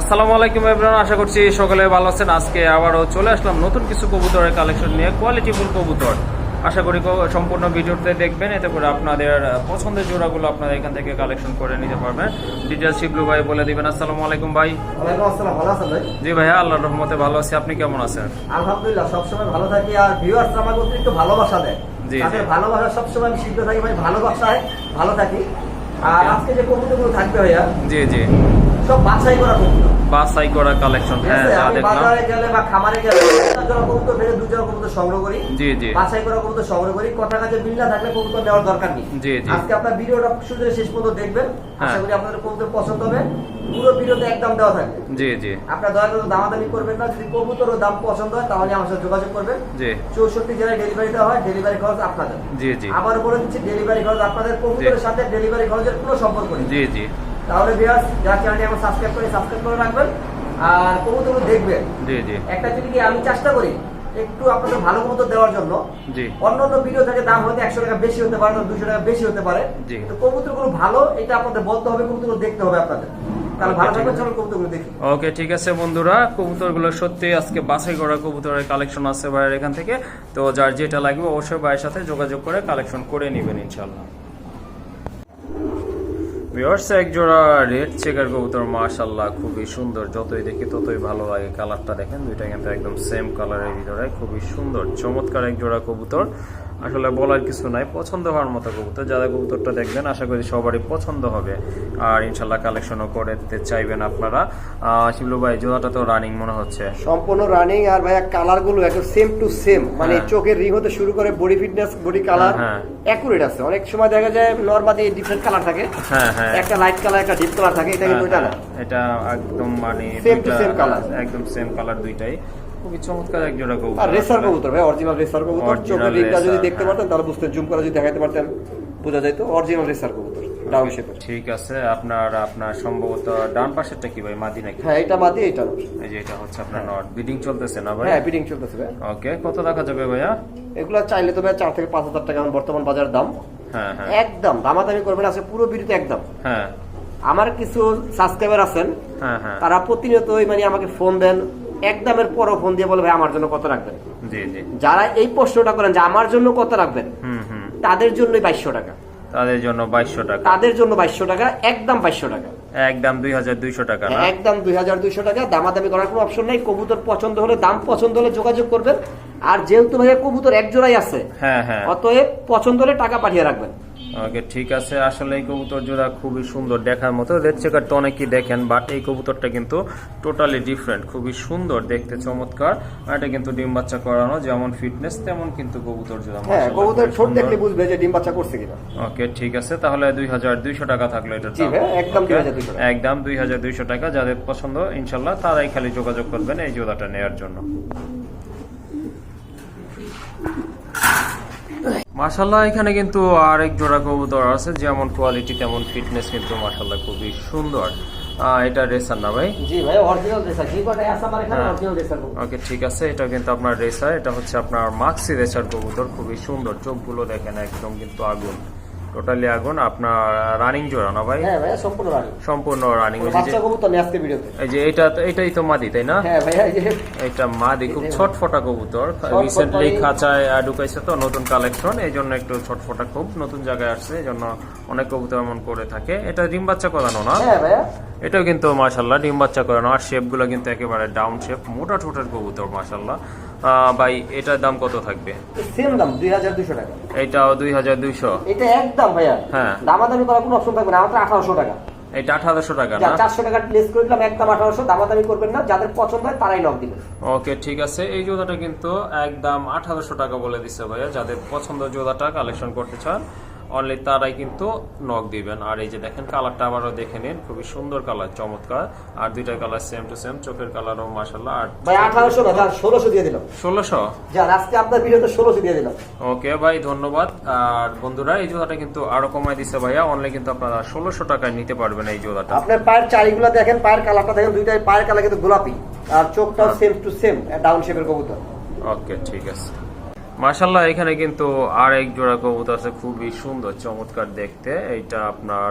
আসসালামু আলাইকুম এভরিওয়ান আশা করছি সকলে ভালো আছেন। আজকে আবারও চলে আসলাম নতুন কিছু কবুতরের কালেকশন নিয়ে কোয়ালিটিফুল কবুতর। আশা করি সম্পূর্ণ ভিডিওতে দেখবেন এতে করে আপনাদের পছন্দের জোড়াগুলো আপনারা এখান থেকে কালেকশন করে নিতে পারবেন। ডিটেলস শিবলু ভাই বলে দিবেন। আসসালামু আলাইকুম ভাই। ওয়ালাইকুম আসসালাম ভালো আছেন ভাই? জি ভাইয়া আল্লাহর রহমতে ভালো আছি। আপনি কেমন আছেন? আলহামদুলিল্লাহ সবসময় ভালো থাকি। আর ভিউয়ার্স আমাকে অতিরিক্ত ভালোবাসা দেয়। তাদের। ভালোবাসা সবসময় আমি সিদ্ধ থাকি ভাই। ভালোবাসায় ভালো থাকি। আর আজকে যে কবুতরগুলো থাকবে ভাইয়া জি জি। সব বাছাই করা কবুতর। বাসাই করা কালেকশন হ্যাঁ বাজারে গেলে বা খামারে গেলে জোড়া কবুতর ফেলে দু জোড়া কবুতর সংগ্রহ করি। জি জি। বাছাই করা কবুতর সংগ্রহ করি। কথা কাছে বিল থাকলে কবুতর নেওয়ার দরকার নেই। জি, জি। আজকে আপনার ভিডিওটা শুরু শেষ পর্যন্ত দেখবেন। আশা। করি আপনাদের কবুতর পছন্দ হবে। পুরো ভিডিওতে একদম দেওয়া থাকবে। জি জি। আপনার দয়া করে দামাদামি করবেন না। যদি কবুতরও দাম পছন্দ হয় তাহলে আমার সাথে যোগাযোগ করবেন। জি। চৌষট্টি জেলায় ডেলিভারি দেওয়া হয় ডেলিভারি খরচ আপনাদের। জি জি। আবার বলে দিচ্ছি ডেলিভারি খরচ আপনাদের কবুতরের সাথে ডেলিভারি খরচের কোনো সম্পর্ক নেই। জি জি। তাহলে বিয়াস যার চ্যানেলটি আমার সাবস্ক্রাইব করে সাবস্ক্রাইব করে রাখবেন। আর কবুতর দেখবেন। জি জি। একটা যদি কি আমি চেষ্টা করি একটু আপনাদের ভালো কবুতর দেওয়ার জন্য জি। অন্য অন্য ভিডিও থেকে দাম হয়তো একশো টাকা বেশি হতে পারে দুশো টাকা বেশি হতে পারে। কিন্তু কবুতরগুলো ভালো এটা আপনাদের বলতে হবে কবুতরগুলো দেখতে হবে আপনাদের। ওকে ঠিক আছে। বন্ধুরা কবুতরগুলো সত্যি আজকে বাছাই করা কবুতরের কালেকশন আছে ভাইয়ের এখান থেকে। তো যার যেটা লাগবে অবশ্যই ভাইয়ের সাথে যোগাযোগ করে কালেকশন করে নেবেন ইনশাল্লাহ ভিউয়ার্স এক জোড়া রেড চেকার কবুতর মাশাল্লাহ খুবই সুন্দর। যতই দেখি ততই ভালো লাগে কালারটা দেখেন। দুইটা কিন্তু একদম সেম কালারের ভিতরে। খুবই সুন্দর, চমৎকার এক জোড়া কবুতর। আসলে বলার কিছু নাই। পছন্দ হওয়ার মতো কবুতর। যারা কবুতরটা দেখবেন আশা করি সবারই পছন্দ হবে। আর ইনশাল্লাহ কালেকশনও করে দিতে চাইবেন আপনারা। শিবলু ভাই জোড়াটা তো রানিং মনে হচ্ছে। সম্পূর্ণ রানিং আর ভাইয়া কালারগুলো একদম সেম টু সেম মানে হ্যাঁ। চোখের রিং হতে শুরু করে বডি ফিটনেস বডি কালার হ্যাঁ, হ্যাঁ। অ্যাকুরেট আছে। অনেক সময় দেখা যায় নর্মালি ডিফারেন্ট কালার থাকে। হ্যাঁ হ্যাঁ। একটা লাইট কালার একটা ডিপ কালার থাকে। এটা কিন্তু এটা না। এটা একদম মানে to দুইটা- same colour। একদম সেম কালার দুইটাই। খুবই চমৎকার এক জোড়া আর রেসার কবুতর ভাই অরিজিনাল রেসার কবুতর চোখের রিংটা যদি দেখতে। পারতেন তাহলে বুঝতেন জুম করে যদি দেখাতে পারতেন বোঝা যেত অরিজিনাল রেসার কবুতর ডাউন শেপের ঠিক আছে আপনার আপনার সম্ভবত ডান পাশেরটা কি ভাই মাদি নাকি? হ্যাঁ এটা মাদি এটা এই যে এটা হচ্ছে আপনার নট বিডিং চলতেছে না ভাই? হ্যাঁ বিডিং চলতেছে ভাই। ওকে কত রাখা যাবে ভাইয়া? এগুলো চাইলে তো ভাই চার থেকে পাঁচ হাজার টাকা এখন বর্তমান বাজারের দাম। হ্যাঁ হ্যাঁ। একদম দামাদামি করবেন আছে পুরো বিডিতে একদম। হ্যাঁ। আমার কিছু সাবস্ক্রাইবার আছেন হ্যাঁ হ্যাঁ। তারা প্রতিনিয়তই মানে আমাকে ফোন দেন একদমের পরও ফোন দিয়ে বলে ভাই আমার জন্য কত রাখবেন? যারা এই প্রশ্নটা করেন যে আমার জন্য কত রাখবেন? তাদের জন্যই বাইশশো টাকা। তাদের জন্য বাইশশো টাকা। তাদের জন্য বাইশশো টাকা একদম বাইশশো টাকা। একদম দুই হাজার দুইশো টাকা একদম দুই হাজার দুইশো টাকা দামাদামি করার কোনো অপশন নাই। কবুতর পছন্দ হলে দাম পছন্দ হলে যোগাযোগ করবেন। আর যেহেতু ভাইয়া কবুতর এক জোড়াই আছে হ্যাঁ হ্যাঁ। অতএব পছন্দ হলে টাকা পাঠিয়ে রাখবেন। ওকে ঠিক আছে। আসলে এই কবুতর জোড়া খুবই সুন্দর দেখার মতো। রেড চেকার তো অনেকেই দেখেন বাট এই কবুতরটা কিন্তু টোটালি ডিফারেন্ট খুবই সুন্দর দেখতে চমৎকার। আর এটা কিন্তু ডিম বাচ্চা করানো যেমন ফিটনেস তেমন কিন্তু কবুতর জোড়া হ্যাঁ কবুতর ছোট দেখলে বুঝবে যে ডিম বাচ্চা করছে কিনা। ওকে ঠিক আছে। তাহলে দুই হাজার দুইশো টাকা থাকল এটার জি দাম। একদম 2200 একদম দুই হাজার দুইশো টাকা। যাদের পছন্দ ইনশাল্লাহ তারাই খালি যোগাযোগ করবেন এই জোড়াটা নেওয়ার জন্য। মাশাল্লাহ এখানে কিন্তু আরেক জোড়া কবুতর আছে যেমন কোয়ালিটি তেমন ফিটনেস কিন্তু মাশাল্লাহ খুবই সুন্দর। এটা রেসার না ভাই? জি ভাই অরিজিনাল রেসার। যে কটাই আছে আমার এখানে? হ্যাঁ। অরিজিনাল রেসার ওকে ঠিক আছে এটা কিন্তু আপনার রেসার এটা হচ্ছে আপনার মাক্সি রেসার কবুতর খুবই সুন্দর চোখগুলো দেখেন একদম কিন্তু আগুন। টোটালি আগুন আপনার রানিং জোড়া না ভাই? হ্যাঁ সম্পূর্ণ রানি সম্পূর্ণ রানিং বাচ্চা কবুতর নিয়ে আজকে ভিডিওতে এই যে এটা এটাই তো মাদি তাই না? হ্যাঁ এটা মাদি খুব ছটফটা কবুতর। রিসেন্টলি খাঁচায় ঢুকাইছে তো নতুন কালেকশন এই জন্য একটু ছটফটা খুব নতুন জায়গায় আসছে এই জন্য অনেক কবুতর এমন করে থাকে। এটা ডিম বাচ্চা করানো না? হ্যাঁ এটাও কিন্তু মাশাল্লাহ ডিম বাচ্চা করানো। আর শেপগুলো কিন্তু একেবারে ডাউন শেপ মোটা ঠোঁটের কবুতর মাশাল্লাহ আহ, ভাই এটার দাম কত থাকবে? সেম দাম দুই হাজার দুশো টাকা। এটাও দুই হাজার দুইশো। এটা একদম ভাইয়া। হ্যাঁ। দামাদামি করার কোনো অপশন থাকবে না আমাদের আঠারোশো টাকা। এটা আঠারোশো টাকা না? চারশো টাকা প্লেস করে দিলাম একদম আঠারোশো। দামাদামি করবেন না যাদের পছন্দ হয় তারাই নক দিবেন ওকে ঠিক আছে। এই জোড়াটা কিন্তু একদম আঠারোশো টাকা বলে দিচ্ছে ভাইয়া। যাদের পছন্দ জোড়াটা কালেকশন করতে চান অনলি তারাই কিন্তু নক দিবেন। আর এই যে দেখেন কালারটা আবারও দেখে নিন খুবই সুন্দর কালার চমৎকার। আর দুইটা কালার সেম টু সেম চোখের কালারও মাসাল্লাহ আর ভাই আঠারোশো না যান ষোলোশো দিয়ে দিলাম। ষোলোশো? যান আজকে আপনার ভিডিওতে ষোলোশো দিয়ে দিলাম। ওকে ভাই ধন্যবাদ। আর বন্ধুরা এই জোড়াটা কিন্তু আরও কমাই দিচ্ছে ভাইয়া। অনলি কিন্তু আপনারা ষোলোশো টাকায় নিতে পারবেন এই জোড়াটা। আপনার পায়ের চারিগুলো দেখেন পায়ের কালারটা দেখেন দুইটাই পায়ের কালার কিন্তু গোলাপি। আর চোখটাও সেম টু সেম ডাউন শেপের কবুতর। ওকে ঠিক আছে। মাশাল্লাহ এখানে কিন্তু আর এক জোড়া কবুতর আছে খুবই সুন্দর চমৎকার দেখতে। এইটা আপনার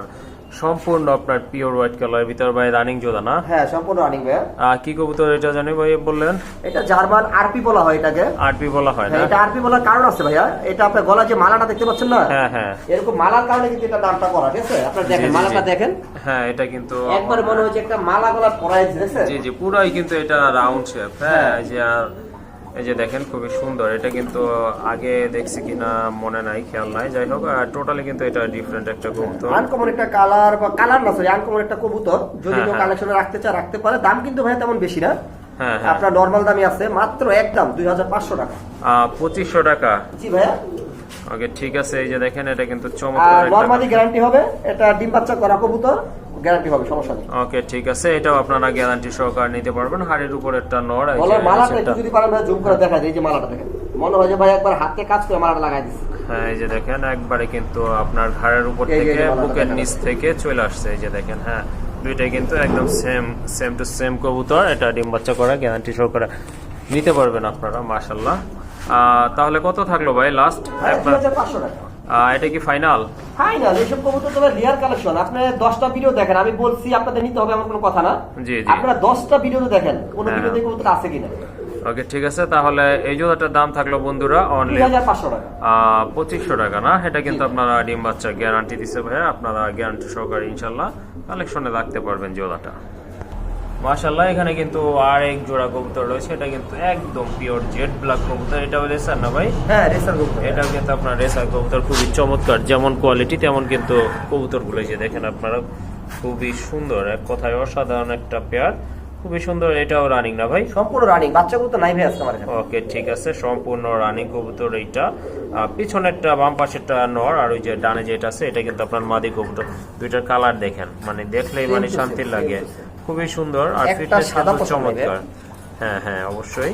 সম্পূর্ণ আপনার পিওর হোয়াইট কালার ভিতর ভাই রানিং জোড়া না? হ্যাঁ সম্পূর্ণ রানিং ভাইয়া। আহ, কি কবুতর এটা জানি ভাই বললেন? এটা জার্মান আরপি বলা হয় এটাকে। আরপি বলা হয় না? হ্যাঁ, এটা আরপি বলার কারণ আছে ভাইয়া। এটা আপনার গলা যে মালাটা দেখতে পাচ্ছেন না? হ্যাঁ হ্যাঁ। এরকম মালার কারণে কিন্তু এটা নামটা করা ঠিক আছে? আপনার দেখেন মালাটা দেখেন। হ্যাঁ এটা কিন্তু একবারে মনে হচ্ছে একটা মালা গলার পরাই দেখছেন জি জি পুরাই কিন্তু এটা রাউন্ড শেপ হ্যাঁ। এই যে আর এই যে দেখেন খুবই সুন্দর। এটা কিন্তু আগে দেখছি কিনা মনে নাই খেয়াল নাই। যাই হোক টোটালি কিন্তু এটা ডিফারেন্ট একটা কবুতর। আনকমন একটা কালার বা কালার না সরি আনকমন একটা কবুতর। যদি হ্যাঁ, কেউ হ্যাঁ। কালেকশনে রাখতে চায় রাখতে পারে। দাম কিন্তু ভাই তেমন বেশি না। হ্যাঁ হ্যাঁ। আপনার নর্মাল দামই আছে মাত্র একদম দুই হাজার পাঁচশো টাকা। পঁচিশশো টাকা। জি ভাইয়া। ওকে ঠিক আছে। এই যে দেখেন এটা কিন্তু আর চমৎকার নর্মালি গ্যারান্টি হবে এটা ডিম বাচ্চা করা কবুতর। গ্যারান্টি হবে সমস্যা নেই। ওকে ঠিক আছে এটাও আপনারা গ্যারান্টি সহকার নিতে পারবেন। হাড়ির উপর একটা নড় যে বলার মালাটা একটু যদি পারেন জুম করে দেখা যায় এই যে মালাটা দেখেন। মনে হয় যে ভাই একবার হাতে কাজ করে মালাটা লাগাই দিচ্ছে হ্যাঁ এই যে দেখেন একবারে কিন্তু আপনার ঘাড়ের উপর থেকে বুকের নিচ থেকে চলে আসছে এই যে দেখেন হ্যাঁ দুইটাই কিন্তু একদম সেম সেম টু সেম কবুতর এটা ডিম বাচ্চা করা গ্যারান্টি সহকারে নিতে পারবেন আপনারা মাশাল্লাহ তাহলে কত থাকল ভাই লাস্ট এটা কি ফাইনাল ফাইনাল এইসব কবুতর তোমার রিয়ার কালেকশন আপনি দশটা ভিডিও দেখেন আমি বলছি আপনাদের নিতে হবে আমার কোনো কথা না। জি, জি। আপনারা দশটা ভিডিও দেখেন কোন হ্যাঁ। ভিডিওতে কবুতর আছে কিনা। ওকে ঠিক আছে তাহলে এই জোড়াটার দাম থাকল বন্ধুরা অনলি পঁচিশশো টাকা না? এটা কিন্তু আপনারা ডিম বাচ্চা গ্যারান্টি দিচ্ছে ভাইয়া আপনারা গ্যারান্টি সহকারে ইনশাল্লাহ কালেকশনে রাখতে পারবেন জোড়াটা। মাশাল্লাহ এখানে কিন্তু আর এক জোড়া কবুতর রয়েছে। এটা কিন্তু একদম পিওর জেড ব্ল্যাক কবুতর। এটাও রেসার না ভাই? হ্যাঁ রেসার কবুতর। এটাও কিন্তু আপনার রেসার কবুতর। খুবই চমৎকার যেমন কোয়ালিটি তেমন কিন্তু কবুতরগুলো যে দেখেন আপনারা খুবই সুন্দর। এক কথায় অসাধারণ একটা পেয়ার খুবই সুন্দর এটাও রানিং না ভাই? সম্পূর্ণ রানিং বাচ্চা কবুতর নাই ভাই আজকে আমার ওকে ঠিক আছে সম্পূর্ণ রানিং কবুতর এইটা। পিছনেরটা বাম পাশেরটা নর আর ওই যে ডানে যেটা আছে এটা কিন্তু আপনার মাদি কবুতর। দুইটার কালার দেখেন মানে দেখলেই মানে শান্তি লাগে. খুবই সুন্দর আর ফিটটা ফিটনেস সাদা কিন্তু চমৎকার। হ্যাঁ হ্যাঁ অবশ্যই।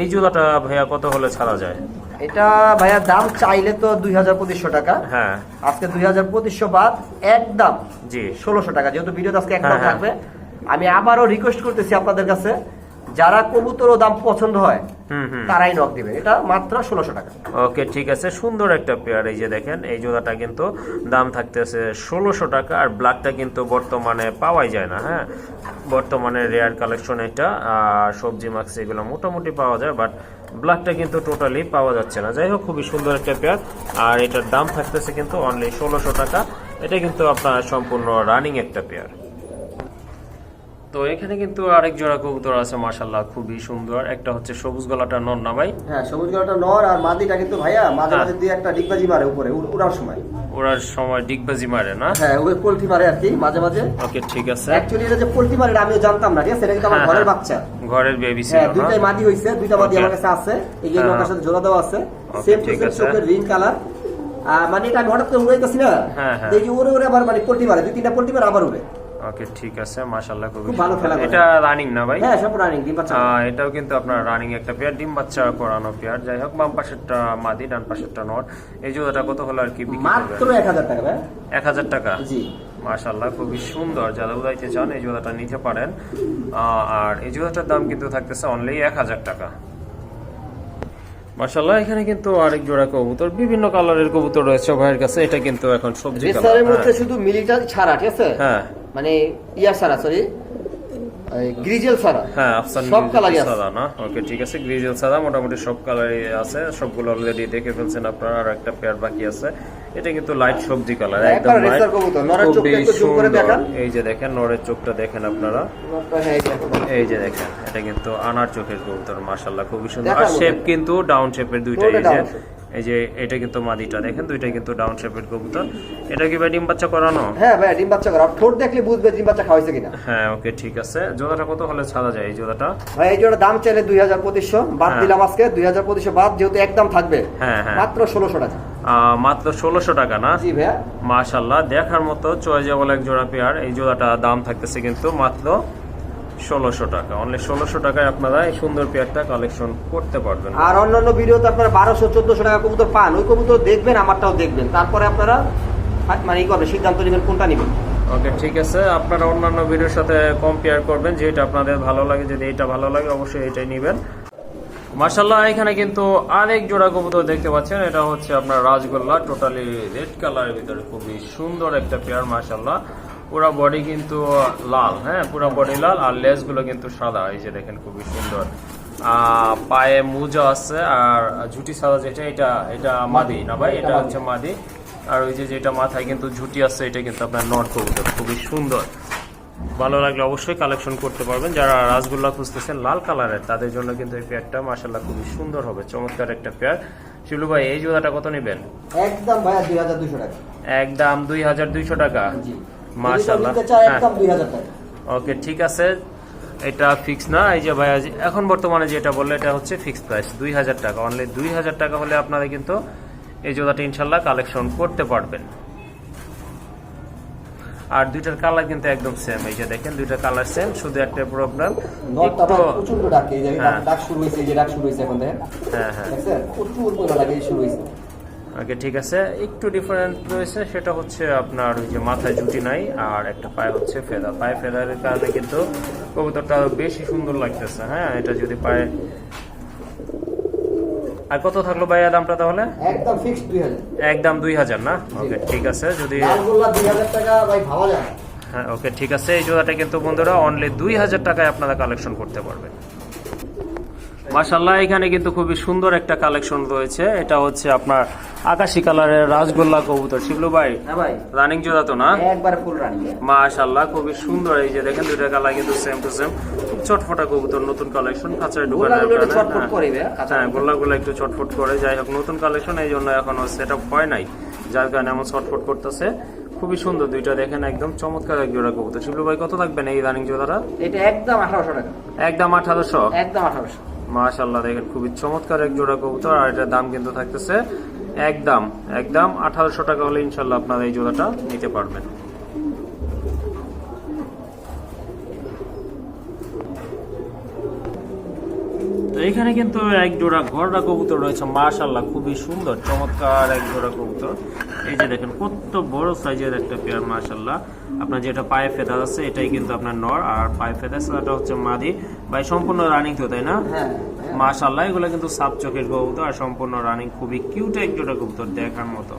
এই জুতাটা ভাইয়া কত হলে ছাড়া যায়? এটা ভাইয়া দাম চাইলে তো দুই হাজার পঁচিশশো টাকা। হ্যাঁ। আজকে দুই হাজার পঁচিশশো বাদ একদম জি। ষোলোশো টাকা। যেহেতু ভিডিওতে আজকে একদম হ্যাঁ, হ্যাঁ। থাকবে। আমি আবারও রিকোয়েস্ট করতেছি আপনাদের কাছে। যারা কবুতর ও দাম পছন্দ হয় তারাই নক দিবে এটা মাত্র ষোলোশো টাকা। ওকে ঠিক আছে। সুন্দর একটা পেয়ার এই যে দেখেন এই জোড়াটা কিন্তু দাম থাকতেছে ষোলোশো টাকা আর ব্ল্যাকটা কিন্তু বর্তমানে পাওয়াই যায় না হ্যাঁ? বর্তমানে রেয়ার কালেকশন এটা আর সবজি মাক্স এগুলো মোটামুটি পাওয়া যায় বাট ব্ল্যাকটা কিন্তু টোটালি পাওয়া যাচ্ছে না। যাই হোক খুবই সুন্দর একটা পেয়ার আর এটার দাম থাকতেছে কিন্তু অনলি ষোলোশো টাকা। এটা কিন্তু আপনার সম্পূর্ণ রানিং একটা পেয়ার তো এখানে কিন্তু আরেক জোড়া কবুতর আছে মার্শাল্লাহ খুবই সুন্দর। একটা হচ্ছে সবুজ গলাটা নর না ভাই হ্যাঁ সবুজ গলাটা নর আর মাদিটা কিন্তু ভাইয়া মাঝে হ্যাঁ। মাঝে দিয়ে একটা ডিগবাজি মারে উপরে উড়- উড়ার সময়। ওরার সময় ডিগবাজি মারে না? হ্যাঁ ওই পোল্ট্রি মারে আর কি মাঝে মাঝে। ওকে ঠিক আছে। অ্যাকচুয়ালি এটা যে পোল্ট্রি মারে আমিও জানতাম না ঠিক আছে? এটা কিন্তু আমার হ্যাঁ, ঘরের হ্যাঁ। বাচ্চা। ঘরের বেবি ছিল হ্যাঁ দুইটাই মাদি হইছে দুইটা মাদি আমার কাছে আছে। এই যে নৌকার। সাথে জোড়া দেওয়া আছে। সেম টু সেম চোখের রিং কালার মানে এটা আমি হঠাৎ করে উড়াইতেছি না। হ্যাঁ, হ্যাঁ। দেখি উড়ে উড়ে আবার মানে পোল্ট্রি মারে দুই তিনটা পোল্ট্রি মারে আবার উড়ে। ওকে ঠিক আছে মাশাআল্লাহ খুব ভালো খেলা এটা রানিং না ভাই? হ্যাঁ সব রানিং ডিম বাচ্চা। এটাও কিন্তু আপনার রানিং একটা পেয়ার ডিম বাচ্চা করানো পেয়ার যাই হোক বাম পাশেরটা মাদি ডান পাশেরটা নট। এই জোড়াটা কত হলো আর কি মাত্র করবেন? এক হাজার টাকা ভাই। এক হাজার টাকা? জি। মাশাল্লাহ খুবই সুন্দর। যারা উদাইতে চান এই জোড়াটা নিতে পারেন। আর এই জোড়াটার দাম কিন্তু থাকতেছে অনলি এক হাজার টাকা। মাশাল্লাহ এখানে কিন্তু আরেক জোড়া কবুতর বিভিন্ন কালারের কবুতর রয়েছে ভাইয়ের কাছে। এটা কিন্তু এখন সবজি কালার রেসারের মধ্যে শুধু মিলিটারি ছাড়া ঠিক আছে? হ্যাঁ। মানে ইয়া সরি গ্রিজেল ছাড়া হ্যাঁ আফসান সব কালারই আছে। না? ওকে ঠিক আছে গ্রিজেল সাদা মোটামুটি সব কালারই আছে সবগুলো অলরেডি দেখে ফেলছেন আপনারা আর একটা পেয়ার বাকি আছে। এটা কিন্তু লাইট সবজি কালার একদম রেসার লাইট কবুতর নরের চোখটা খুবই একটু জুম করে সুন্দর। দেখান। এই যে দেখেন নরের চোখটা দেখেন আপনারা। হ্যাঁ, এই যে দেখেন এটা কিন্তু আনার চোখের কবুতর মাশাল্লাহ খুবই সুন্দর। আর শেপ কিন্তু ডাউন শেপের দুইটা পুরোটা যে down shape। এই যে এটা কিন্তু মাদিটা দেখেন দুইটা কিন্তু ডাউন শেপের কবুতর। এটা কি ভাই ডিম বাচ্চা করানো? হ্যাঁ ভাই ডিম বাচ্চা করা। ঠোঁট দেখলে বুঝবে ডিম বাচ্চা খাওয়াইছে কিনা। হ্যাঁ ওকে ঠিক আছে। জোড়াটা কত হলে ছাড়া যায় এই জোড়াটা? ভাই এই জন্য দাম চাইলে দুই হাজার পঁচিশশো। বাদ হ্যাঁ। দিলাম আজকে দুই হাজার পঁচিশশো বাদ যেহেতু একদম থাকবে। হ্যাঁ হ্যাঁ। মাত্র ষোলোশো টাকা। আহ, মাত্র ষোলোশো টাকা না? জি ভাইয়া। মাশাল্লাহ দেখার মতো চয়েজেবল এক জোড়া পেয়ার এই জোড়াটা দাম থাকতেছে কিন্তু মাত্র ষোলোশো টাকা। অনলি ষোলোশো টাকায় আপনারা এই সুন্দর পেয়ারটা কালেকশন করতে পারবেন। আর অন্যান্য ভিডিওতে আপনারা বারোশো চোদ্দশো টাকা কবুতর পান। ওই কবুতর দেখবেন আমারটাও দেখবেন। তারপরে আপনারা মানে ই করবেন সিদ্ধান্ত নেবেন কোনটা নেবেন। ওকে ঠিক আছে। আপনারা অন্যান্য ভিডিওর সাথে কম্পেয়ার করবেন যেটা আপনাদের ভালো লাগে। যদি এটা ভালো লাগে অবশ্যই এটাই নেবেন। মার্শাল্লাহ এখানে কিন্তু আরেক জোড়া কবুতর দেখতে পাচ্ছেন। এটা হচ্ছে আপনার রাজগোল্লা টোটালি রেড কালারের ভিতরে। খুবই সুন্দর একটা পেয়ার মার্শাল্লাহ পুরো বডি কিন্তু লাল হ্যাঁ? পুরো বডি লাল আর লেজগুলো কিন্তু সাদা। এই যে দেখেন খুবই সুন্দর। পায়ে মুজা আছে আর ঝুটি সাদা যেটা এটা এটা মাদি না ভাই? এটা হচ্ছে মাদি। আর ওই যে যেটা মাথায় কিন্তু ঝুটি আছে এটা কিন্তু আপনার নট কবুতর। খুবই সুন্দর। ভালো লাগলে অবশ্যই কালেকশন করতে পারবেন। যারা রাসগোল্লা খুঁজতেছেন লাল কালারের তাদের জন্য কিন্তু এই পেয়ারটা মাসাল্লাহ খুবই সুন্দর হবে। চমৎকার একটা পেয়ার শিলু ভাই এই জোড়াটা কত নেবেন? একদম ভাইয়া দুই হাজার দুইশো টাকা। একদম দুই হাজার দুইশো টাকা। মাশাআল্লাহ। হ্যাঁ। একদম দুই হাজার টাকা। ওকে ঠিক আছে। এটা ফিক্স না। এই যে ভাইয়া এখন বর্তমানে যেটা বললে এটা হচ্ছে ফিক্স প্রাইস দুই হাজার টাকা। অনলি দুই হাজার টাকা হলে আপনারা কিন্তু এই জোড়াটা ইনশাল্লাহ কালেকশন করতে পারবেন। আর দুইটার কালার কিন্তু একদম সেম এই যে দেখেন দুইটা কালার সেম শুধু একটা প্রবলেম প্রচণ্ড ডাকে এই যে হ্যাঁ। ডাক শুরু হয়েছে এই যে ডাক শুরু হয়েছে এখন দেখেন। হ্যাঁ হ্যাঁ। প্রচুর ডাকে শুরু হয়েছে। ওকে ঠিক আছে একটু ডিফারেন্ট রয়েছে সেটা হচ্ছে আপনার ওই যে মাথায় জুটি নাই আর একটা পায়ে হচ্ছে ফেদা। পায়ে ফেদারের কারণে কিন্তু কবুতরটা বেশি সুন্দর লাগতেছে হ্যাঁ? এটা যদি পায়ে আর কত থাকল ভাইয়া দামটা তাহলে? একদম ফিক্স দুই হাজার। একদম দুই হাজার না? ওকে ঠিক আছে যদি লালগোল্লা দুই হাজার টাকা ভাই ভাবা যায় হ্যাঁ ওকে ঠিক আছে এই জোড়াটা কিন্তু বন্ধুরা অনলি দুই হাজার টাকায় আপনারা কালেকশন করতে পারবেন। মাশাল্লাহ এখানে কিন্তু খুবই সুন্দর একটা কালেকশন রয়েছে। এটা হচ্ছে আপনার আকাশি কালারের রাজগোল্লা কবুতর। শিবলু ভাই হ্যাঁ রানিং জোড়া তো না? একবার ফুল রানি মাশাল্লাহ খুবই সুন্দর। এই যে দেখেন দুইটা কালার কিন্তু সেম টু সেম চটফটা কবুতর নতুন কালেকশন খাঁচায় ছটফট হ্যাঁ। হ্যাঁ গোল্লাগুলো একটু ছটফট করে। যাই হোক নতুন কালেকশন এই জন্য এখনও সেট আপ হয় নাই। যার কারণে এমন ছটফট করতেছে। খুবই সুন্দর দুইটা দেখেন একদম চমৎকার এক জোড়া কবুতর। শিবলু ভাই কত থাকবেন এই রানিং জোড়াটা? এটা একদম আঠারোশো টাকা। একদম আঠারোশো? একদম আঠারোশো। মাশাল্লাহ দেখেন খুবই চমৎকার এক জোড়া কবুতর, আর এটার দাম কিন্তু থাকতেছে একদম একদম আঠারোশো টাকা হলে ইনশাল্লাহ আপনারা এই জোড়াটা নিতে পারবেন। এখানে কিন্তু এক জোড়া গররা কবুতর রয়েছে মাশাল্লাহ খুবই সুন্দর, চমৎকার এক জোড়া কবুতর। এই যে দেখেন, কত বড় সাইজের একটা পেয়ার মাশাল্লাহ আপনার যেটা পায়ে ফেদার আছে, এটাই কিন্তু আপনার নর, আর পায়ে ফেদার হচ্ছে মাদি। ভাই সম্পূর্ণ রানিং তো তাই না? হ্যাঁ মাশাল্লাহ এগুলো কিন্তু সাপ চোখের কবুতর আর সম্পূর্ণ রানিং খুবই কিউট এক জোড়া কবুতর দেখার মতো।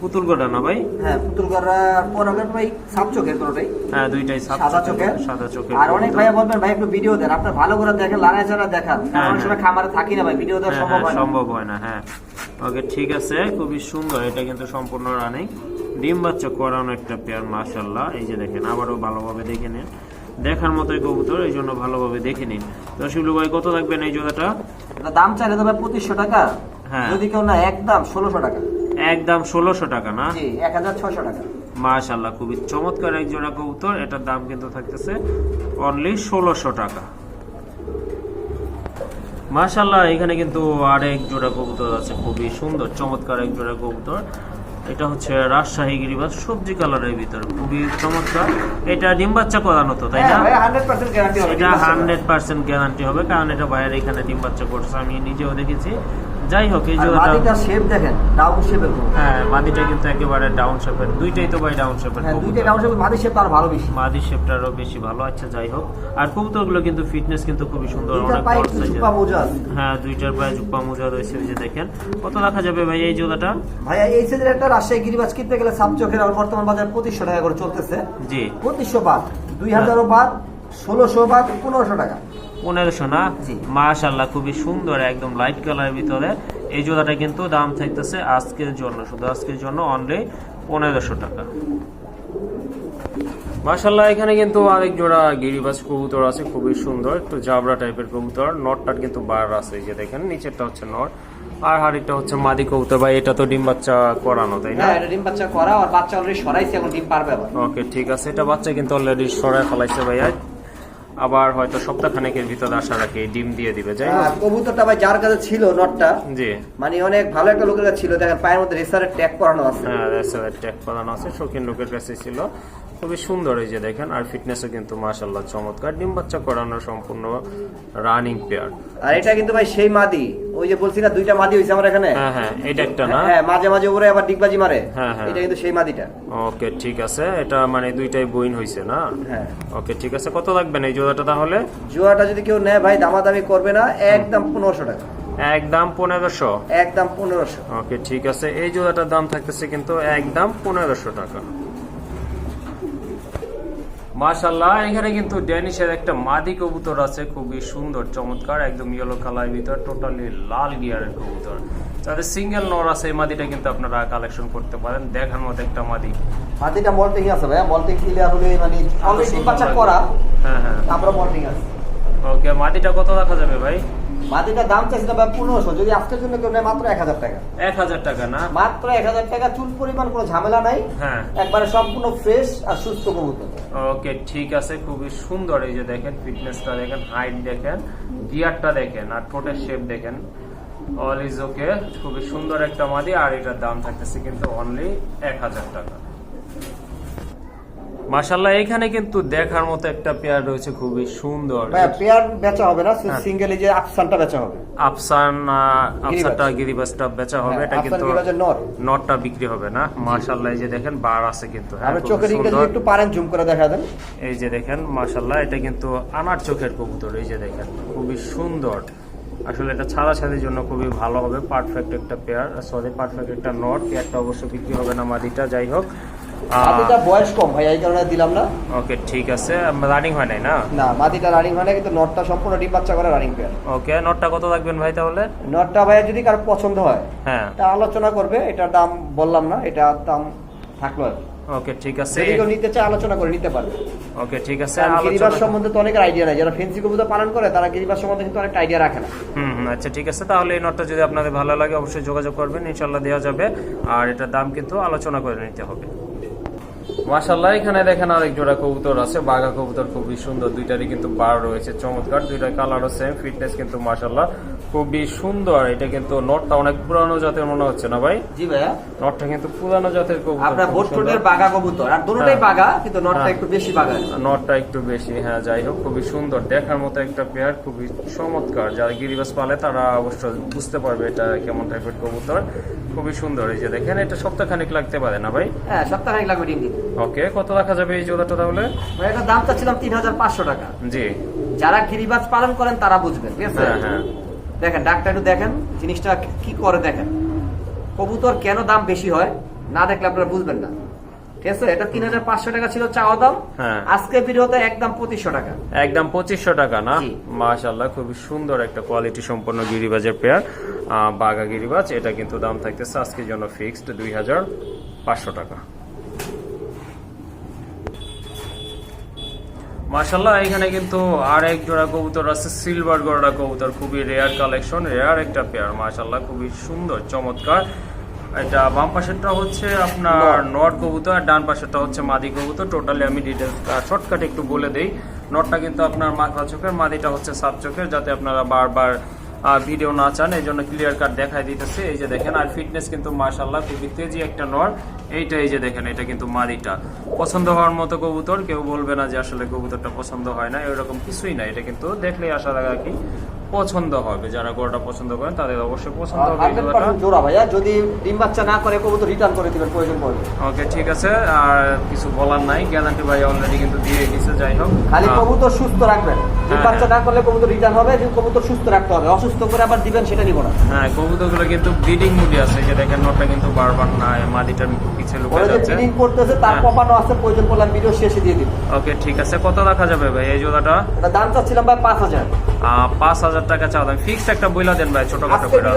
পুতুল গোটা না ভাই? হ্যাঁ পুতুল করা পরাগের ভাই সাপ চোখের কোনোটাই। হ্যাঁ দুইটাই সাপ সাদা চোখের সাদা চোখের আর অনেক কবুতর। বলবেন ভাই একটু ভিডিও দেন আপনার ভালো করে দেখেন লাগাই ছাড়া দেখান। হ্যাঁ, অনেক সময় খামারে থাকি না ভাই ভিডিও দেওয়া হ্যাঁ, সম্ভব হ্যাঁ, হয় না। সম্ভব হয় না হ্যাঁ। ওকে ঠিক আছে খুবই সুন্দর এটা কিন্তু সম্পূর্ণ রানিং ডিম বাচ্চা করানো একটা পেয়ার মাশাল্লাহ এই যে দেখেন আবারও ভালোভাবে দেখে নিন। দেখার মতোই কবুতর এই জন্য ভালোভাবে দেখে নিন। তো শিবলু ভাই কত থাকবেন এই জোড়াটা? এটা দাম চাইলে তো ভাই পঁচিশশো টাকা। হ্যাঁ। যদি কেউ না একদম ষোলোশো টাকা। একদম ষোলোশো টাকা না? জি এক হাজার ছয়শো টাকা। মাশাল্লাহ খুবই চমৎকার এক জোড়া কবুতর। এটার দাম কিন্তু থাকতেছে অনলি ষোলোশো টাকা। মাশাল্লাহ এখানে কিন্তু আরেক জোড়া কবুতর আছে খুবই সুন্দর চমৎকার এক জোড়া কবুতর। এটা হচ্ছে রাজশাহী গিরিবাস সবজি কালারের ভিতরে। খুবই চমৎকার। এটা ডিম বাচ্চা করানো তো তাই না? হ্যাঁ হবে এটা হান্ড্রেড পার্সেন্ট গ্যারান্টি হবে কারণ এটা বাইরে এখানে ডিম বাচ্চা করছে। আমি নিজেও দেখেছি। যাই হোক এই আর জোড়াটা মাটিটার শেপ দেখেন ডাউন শেপের হ্যাঁ মাদিটা কিন্তু একেবারে ডাউন শেপের দুইটাই তো ভাই ডাউন শেপের হ্যাঁ ডাউন শেপের মাটি শেপ আর ভালো বেশি। মাদি শেপটারও বেশি ভালো। আচ্ছা যাই হোক। আর কবুতরগুলো কিন্তু ফিটনেস কিন্তু খুবই সুন্দর অনেক বড়। হ্যাঁ দুইটার পায়ে জুপ্পা মোজা রয়েছে যে দেখেন। কত রাখা যাবে ভাই এই জোড়াটা? ভাইয়া এই সাইজের একটা রাজশাহী গিরিবাজ কিনতে গেলে সাপ চোখের আর বর্তমান বাজার পঁচিশশো টাকা করে চলতেছে। জি। পঁচিশশো বাদ দুই হাজারও বাদ ষোলোশো বাদ পনেরোশো টাকা। পনেরোশো না। মাশাল্লাহ খুবই সুন্দর একদম লাইট কালারের ভিতরে। এই জোড়াটা কিন্তু দাম থাকতেছে আজকের জন্য শুধু আজকের জন্য অনলি পনেরোশো টাকা। মাশাল্লাহ এখানে কিন্তু আরেক জোড়া গিরিবাজ কবুতর আছে খুবই সুন্দর। একটু জাবরা টাইপের কবুতর নটটার কিন্তু বার আছে যে দেখেন নিচেরটা হচ্ছে নট। আর হাড়িটা হচ্ছে মাদি কবুতর ভাই এটা তো ডিম বাচ্চা করানো তাই না? হ্যাঁ এটা ডিম বাচ্চা করা আর বাচ্চা অলরেডি সরাইছে এখন ডিম পারবে আবার। ওকে ঠিক আছে এটা বাচ্চা কিন্তু অলরেডি সরায় ফেলাইছে ভাইয়া। আবার হয়তো সপ্তাহ খানেকের ভিতরে আশা রাখি ডিম দিয়ে দিবে যাই হোক। আর কবুতরটা ভাই যার কাছে ছিল নটটা জি। মানে অনেক ভালো একটা লোকের কাছে ছিল। দেখেন পায়ের মধ্যে রেসারের ট্যাগ করানো আছে। হ্যাঁ রেসারের ট্যাগ করানো আছে শৌখিন লোকের কাছে ছিল। খুবই সুন্দর এই যে দেখেন আর ফিটনেসও কিন্তু মাশাল্লাহ চমৎকার। ডিম বাচ্চা করানো সম্পূর্ণ রানিং পেয়ার আর এটা কিন্তু ভাই সেই মাদি ওই যে বলছি না দুইটা মাদি হয়েছে আমার এখানে? হ্যাঁ হ্যাঁ এটা একটা না? হ্যাঁ মাঝে মাঝে ওরে আবার ডিগবাজি মারে। হ্যাঁ, হ্যাঁ। এটা কিন্তু সেই মাদিটা। ওকে ঠিক আছে। এটা মানে দুইটাই বইন হয়েছে না? হ্যাঁ। ওকে ঠিক আছে। কত লাগবে না এই জোড়াটা তাহলে? জোয়াটা যদি কেউ নেয় ভাই দামাদামি করবে না একদম পনেরোশো টাকা। একদম পনেরোশো? একদম পনেরোশো। ওকে ঠিক আছে। এই জোড়াটার দাম থাকতেছে কিন্তু একদম পনেরোশো টাকা। মাশাল্লাহ এখানে কিন্তু ড্যানিশের একটা মাদি কবুতর আছে খুবই সুন্দর চমৎকার একদম ইয়েলো কালার ভিতর টোটালি লাল গিয়ারের কবুতর। যাদের সিঙ্গেল নর আছে এই মাদিটা কিন্তু আপনারা কালেকশন করতে পারেন দেখার মতো একটা মাদি। মাদিটা মল্টিং আছে ভাই মল্টিং ক্লিয়ার হলে মানে অলরেডি বাচ্চা করা হ্যাঁ হ্যাঁ। তারপরে মল্টিং আছে। ওকে মাদিটা কত রাখা যাবে ভাই? মাদিটার দাম চাইছিল ভাই পনেরোশো যদি আজকের জন্য কেউ নেয় মাত্র এক হাজার টাকা। এক হাজার টাকা না? মাত্র এক হাজার টাকা চুল পরিমাণ কোনো ঝামেলা নাই। হ্যাঁ। একবারে সম্পূর্ণ ফ্রেশ আর সুস্থ কবুতর। ওকে ঠিক আছে, খুবই সুন্দর। এই যে দেখেন ফিটনেসটা দেখেন হাইট দেখেন গিয়ারটা দেখেন, আর ঠোঁটের শেপ দেখেন। অল ইজ ওকে খুবই সুন্দর একটা মাদি, আর এটার দাম থাকতেছে কিন্তু অনলি এক হাজার টাকা। মাশাল্লাহ এখানে কিন্তু দেখার মতো একটা পেয়ার রয়েছে খুবই সুন্দর। পেয়ার বেচা হবে না হ্যাঁ। সিঙ্গেল এই যে আফসানটা বেচা হবে। আফসান আফসানটা গিরিবাসটা বেচা হবে হ্যাঁ, এটা কিন্তু নটটা বিক্রি হবে না। এই যে দেখেন বার আছে কিন্তু। হ্যাঁ, চোখের একটু পারেন জুম করে দেখা দেন। এই যে দেখেন এটা কিন্তু আনার চোখের কবুতর এই যে দেখেন খুবই সুন্দর। আসলে এটা ছাড়া ছাড়ির জন্য খুবই ভালো হবে পারফেক্ট একটা পেয়ার সরি পারফেক্ট একটা নট পেয়ারটা অবশ্য বিক্রি হবে না মাদিটা যাই হোক। মাদিটা বয়স কম ভাই এই কারণে দিলাম না। ওকে ঠিক আছে। রানিং হয় নাই না? না মাদিটা রানিং হয় না কিন্তু নটটা সম্পূর্ণ ডিম বাচ্চা করে রানিং পেয়ার ওকে নটটা কত রাখবেন ভাই তাহলে? নটটা ভাই যদি কারও পছন্দ হয় হ্যাঁ। তা আলোচনা করবে এটার দাম বললাম না এটার দাম থাকল আর ওকে ঠিক আছে। যদি কেউ নিতে চায় আলোচনা করে নিতে পারবে। ওকে ঠিক আছে গিরিবাস সম্বন্ধে তো অনেক আইডিয়া নাই যারা ফেন্সি কবুতর পালন করে তারা গিরিবাস সম্বন্ধে কিন্তু অনেক আইডিয়া রাখে না। হুম, আচ্ছা ঠিক আছে। তাহলে এই নটটা যদি আপনাদের ভালো লাগে অবশ্যই যোগাযোগ করবেন ইনশাল্লাহ দেওয়া যাবে। আর এটার দাম কিন্তু আলোচনা করে নিতে হবে। মাশাল্লাহ এখানে দেখেন আরেক জোড়া কবুতর আছে বাঘা কবুতর খুবই সুন্দর দুইটারই কিন্তু বার রয়েছে চমৎকার দুইটা কালারও সেম ফিটনেস কিন্তু মাশাল্লাহ খুবই সুন্দর এটা কিন্তু নটটা অনেক পুরানো জাতের মনে হচ্ছে না ভাই? জি ভাইয়া। নটটা কিন্তু পুরানো জাতের কবুতর আপনার খুব বোটফোর্ডের বাঘা কবুতর আর দুটোটাই হ্যাঁ। বাঘা কিন্তু নটটা হ্যাঁ। একটু বেশি বাঘা নটটা একটু বেশি হ্যাঁ যাই হোক খুবই সুন্দর দেখার মতো একটা পেয়ার খুবই চমৎকার যারা গিরিবাস পালে তারা অবশ্য বুঝতে পারবে এটা কেমন টাইপের কবুতর খুবই সুন্দর এই যে দেখেন এটা সপ্তাহখানিক লাগতে পারে না ভাই? হ্যাঁ সপ্তাহখানিক লাগবে ডিম দিতে। ওকে কত রাখা যাবে এই জোড়াটা তাহলে? ভাই এটার দাম চাচ্ছিলাম তিন হাজার পাঁচশো টাকা। জি। যারা গিরিবাজ পালন করেন তারা বুঝবেন ঠিক আছে? হ্যাঁ হ্যাঁ। দেখেন ডাক্তার একটু দেখেন জিনিসটা কি করে দেখেন। কবুতর কেন দাম বেশি হয় না দেখলে আপনারা বুঝবেন না। ঠিক আছে? এটা তিন হাজার পাঁচশো টাকা ছিল চাওয়া দাম। হ্যাঁ। আজকে ভিডিওতে একদম পঁচিশশো টাকা। একদম পঁচিশশো টাকা না। মাশাল্লাহ খুবই সুন্দর একটা কোয়ালিটি সম্পন্ন গিরিবাজের পেয়ার বাঘা গিরিবাজ এটা কিন্তু দাম থাকতেছে আজকের জন্য ফিক্সড দুই হাজার পাঁচশো টাকা। মাশাল্লাহ এখানে কিন্তু আর এক জোড়া কবুতর আছে সিলভার গোড়া কবুতর খুবই রেয়ার কালেকশন রেয়ার একটা পেয়ার মাসাল্লাহ খুবই সুন্দর চমৎকার। এটা বাম পাশেরটা হচ্ছে আপনার নট কবুতর আর ডান পাশেরটা হচ্ছে মাদি কবুতর। টোটালি আমি ডিটেলস শর্টকাট একটু বলে দেই। নটটা কিন্তু আপনার মাথা চোখের মাদিটা হচ্ছে সাত চোখের যাতে আপনারা বারবার ভিডিও না চান, এই জন্য ক্লিয়ার কাট দেখাই দিতেছে। এই যে দেখেন, আর ফিটনেস কিন্তু মার্শাল্লাহ খুবই তেজি একটা নর। এইটা এই যে দেখেন, এটা কিন্তু মাদিটা। পছন্দ হওয়ার মতো কবুতর, কেউ বলবে না যে আসলে কবুতরটা পছন্দ হয় না, এরকম কিছুই না। এটা কিন্তু দেখলেই আশা রাখা কি। পছন্দ হবে যারা গরুটা পছন্দ করেন তাদের অবশ্যই পছন্দ হবে জোড়া ভাইয়া যদি ডিম বাচ্চা না করে কবুতর রিটার্ন করে দিবেন প্রয়োজন পড়বে। ওকে ঠিক আছে আর কিছু বলার নাই গ্যারান্টি ভাই অলরেডি কিন্তু দিয়ে দিয়েছে যাই হোক। খালি কবুতর সুস্থ রাখবেন। ডিম হ্যাঁ, বাচ্চা হ্যাঁ। না করলে কবুতর রিটার্ন হবে কবুতর সুস্থ রাখতে হবে। অসুস্থ করে আবার দিবেন সেটা নিব না। হ্যাঁ কবুতরগুলো কিন্তু ব্রিডিং মুডে আছে যে দেখেন নটটা কিন্তু বারবার না মাদিটার পিছিয়ে লুকে ওরা যে যাচ্ছে। ফিডিং করতেছে তার হ্যাঁ। কপানো আছে প্রয়োজন পড়লে ভিডিও শেষে দিয়ে দিব। ওকে ঠিক আছে কত রাখা যাবে ভাই এই জোড়াটা? এটা দাম চাচ্ছিলাম ভাই পাঁচ হাজার। আহ, পাঁচ হাজার টাকা চাওয়া দাম। ফিক্স একটা বইলা দেন ভাই ছোট খাটো করে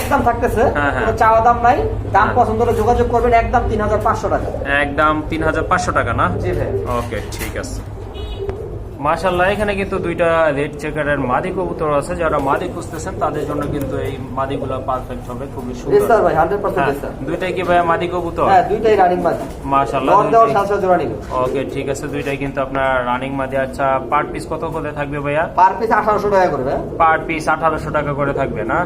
একদম থাকতেছে। হ্যাঁ, হ্যাঁ। চাওয়া দাম নাই। দাম। পছন্দ হলে যোগাযোগ করবেন একদম তিন হাজার পাঁচশো টাকা। একদম তিন হাজার পাঁচশো টাকা না? জি ভাই। ওকে ঠিক আছে। মাশাল্লাহ এখানে কিন্তু দুইটা রেড চেকারের মাদি কবুতর আছে। যারা মাদি খুঁজতেছেন তাদের জন্য কিন্তু এই মাদিগুলো পারফেক্ট হবে খুবই সুন্দর। sir, ভাই, 100% হ্যাঁ, দুইটাই কি ভাইয়া মাদি কবুতর? হ্যাঁ দুইটাই রানিং মাদি। মাশাল্লাহ জোড়া নিবে ওকে ঠিক আছে দুইটাই কিন্তু আপনার রানিং মাদি। আচ্ছা পার পিস কত করে থাকবে ভাইয়া? পার পিস আঠারোশো টাকা করবে পার পিস আঠারোশো টাকা করে থাকবে না?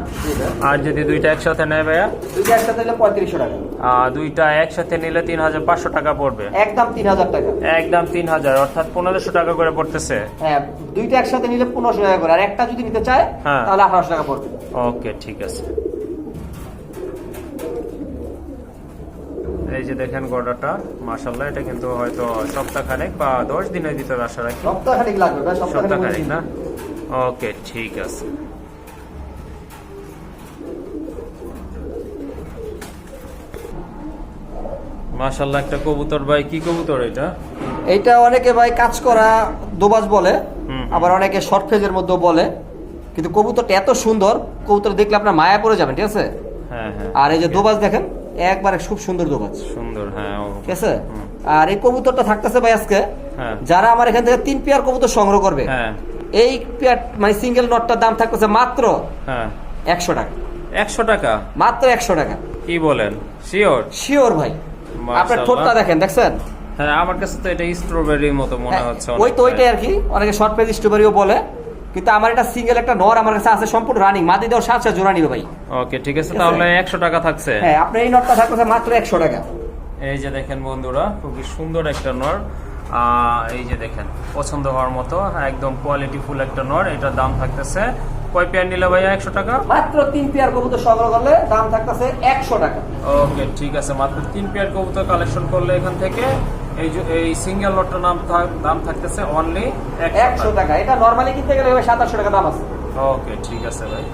আর যদি দুইটা একসাথে নেয় ভাইয়া? দুইটা একসাথে নিলে পঁয়ত্রিশশো টাকা। আহ, দুইটা একসাথে নিলে তিন হাজার পাঁচশো টাকা পড়বে। একদম তিন হাজার টাকা। একদম তিন হাজার অর্থাৎ পনেরোশো টাকা করে পড়তেছে হ্যাঁ দুইটা একসাথে নিলে পনেরোশো টাকা করে। আর একটা যদি নিতে চায় হ্যাঁ। তাহলে আঠারোশো টাকা পড়বে। ওকে ঠিক আছে। এই যে দেখেন গড়াটা এটা কিন্তু হয়তো সপ্তাহখানেক বা দশ দিনের ভিতরে আশা রাখি। সপ্তাহখানিক লাগবে সপ্তাহখানেক না? ওকে ঠিক আছে। মাশাল্লাহ একটা কবুতর ভাই কি কবুতর এটা? এইটা অনেকে ভাই কাজ করা দোবাজ বলে আবার অনেকে শর্ট ফেজের মধ্যে বলে। কিন্তু কবুতরটা এত সুন্দর কবুতর দেখলে আপনার মায়া পড়ে যাবেন ঠিক আছে? হ্যাঁ হ্যাঁ। আর এই যে দোবাজ দেখেন একবারে খুব সুন্দর দোবাজ। সুন্দর হ্যাঁ ঠিক আছে? আর এই কবুতরটা থাকতেছে ভাই আজকে যারা আমার এখান থেকে তিন পেয়ার কবুতর সংগ্রহ করবে এই পেয়ার মানে সিঙ্গেল নটটার দাম থাকতেছে মাত্র একশো টাকা। একশো টাকা? মাত্র একশো টাকা। কি বলেন? শিওর শিওর ভাই। আপনার ঠোঁটটা দেখেন দেখছেন? হ্যাঁ আমার কাছে তো এটা স্ট্রবেরির মতো মনে হ্যাঁ, হচ্ছে ওই তো ওইটাই আর কি অনেকে শর্ট পেজ স্ট্রবেরিও বলে কিন্তু আমার এটা সিঙ্গেল একটা নর আমার কাছে আছে সম্পূর্ণ রানিং মাদি দেওয়ার সাথে সাথে জোড়া নিবে ভাই। ওকে ঠিক আছে তাহলে একশো টাকা থাকছে। হ্যাঁ আপনার এই নটটা থাকতেছে মাত্র একশো টাকা। এই যে দেখেন বন্ধুরা খুবই সুন্দর একটা নর। এই যে দেখেন পছন্দ হওয়ার মতো একদম কোয়ালিটি ফুল একটা নর। এটার দাম থাকতেছে কয় পেয়ার নিলে ভাইয়া একশো টাকা? মাত্র তিন পেয়ার কবুতর সংগ্রহ করলে দাম থাকতেছে একশো টাকা। ওকে ঠিক আছে মাত্র তিন পেয়ার কবুতর কালেকশন করলে এখান থেকে এই যে এই সিঙ্গেল লটটার নাম দাম থাকতেছে অনলি একশো টাকা। এটা নর্মালি কিনতে গেলে সাতাশশো টাকা দাম আছে। ওকে ঠিক আছে ভাই।